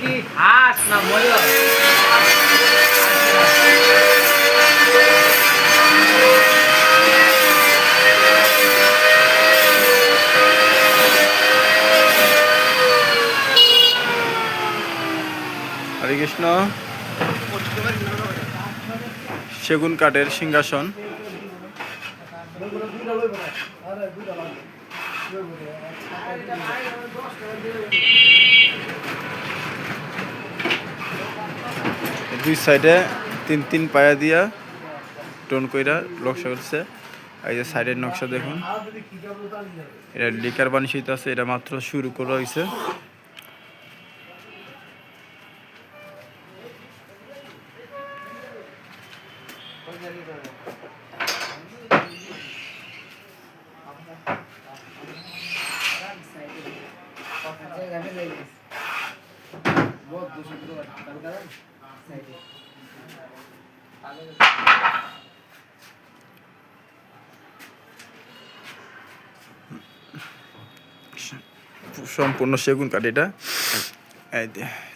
কি হাস না ময়ূর? হরে কৃষ্ণ। সেগুন কাঠের সিংহাসন। দুই সাইডে তিন তিন পায়া দিয়া টোন কইরা নকশা করছে। এই যে সাইডের নকশা দেখুন। এটা লিকার বানিয়ে আছে, এটা মাত্র শুরু করা হয়েছে সম্পূর্ণ সেগুন কাঠ এটা।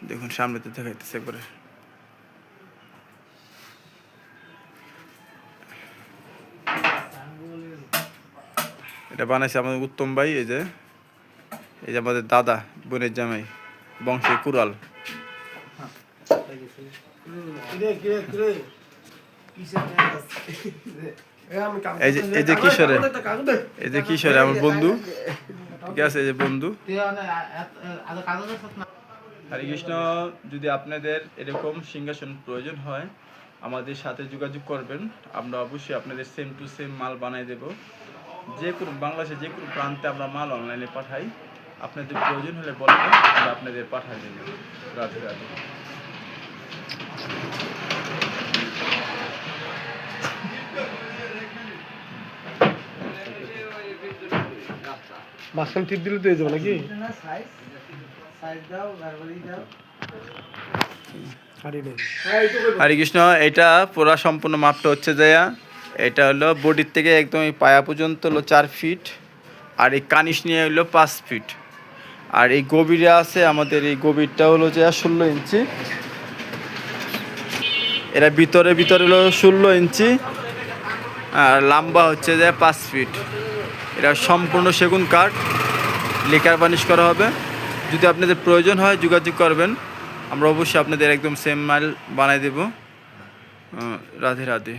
দেখুন সামনেতে দেখাইতেছে একবারে। এটা বানাইছে আমাদের উত্তম ভাই এই যে এই যে আমাদের দাদা বোনের জামাই বংশে কুরাল এই যে কিশোরে এই যে কিশোরে আমার বন্ধু। ঠিক আছে এই যে বন্ধু। হরে কৃষ্ণ যদি আপনাদের এরকম সিংহাসন প্রয়োজন হয় আমাদের সাথে যোগাযোগ করবেন। আমরা অবশ্যই আপনাদের সেম টু সেম মাল বানাই দেব। যে কোনো বাংলাদেশে যে কোনো প্রান্তে আমরা মাল অনলাইনে পাঠাই। আপনাদের প্রয়োজন হলে বলবেন আমরা আপনাদের পাঠাই দেব। রাধে রাধে। মাঝখানে টিপ দিলে তো হয়ে যাবে নাকি? হারি কৃষ্ণ। এটা পুরা সম্পূর্ণ মাপটা হচ্ছে যাইয়া এটা হলো বডির থেকে একদম এই পায়া পর্যন্ত হলো চার ফিট আর এই কানিস নিয়ে হলো পাঁচ ফিট আর এই গভীরে আছে আমাদের এই গভীরটা হলো যে ষোলো ইঞ্চি। এরা ভিতরে ভিতরে হলো ষোলো ইঞ্চি, আর লম্বা হচ্ছে যে পাঁচ ফিট এটা সম্পূর্ণ সেগুন কাঠ, লিকার বানিশ করা হবে। যদি আপনাদের প্রয়োজন হয় যোগাযোগ করবেন, আমরা অবশ্যই আপনাদের একদম সেম মাইল বানাই দেব। রাধে রাধে।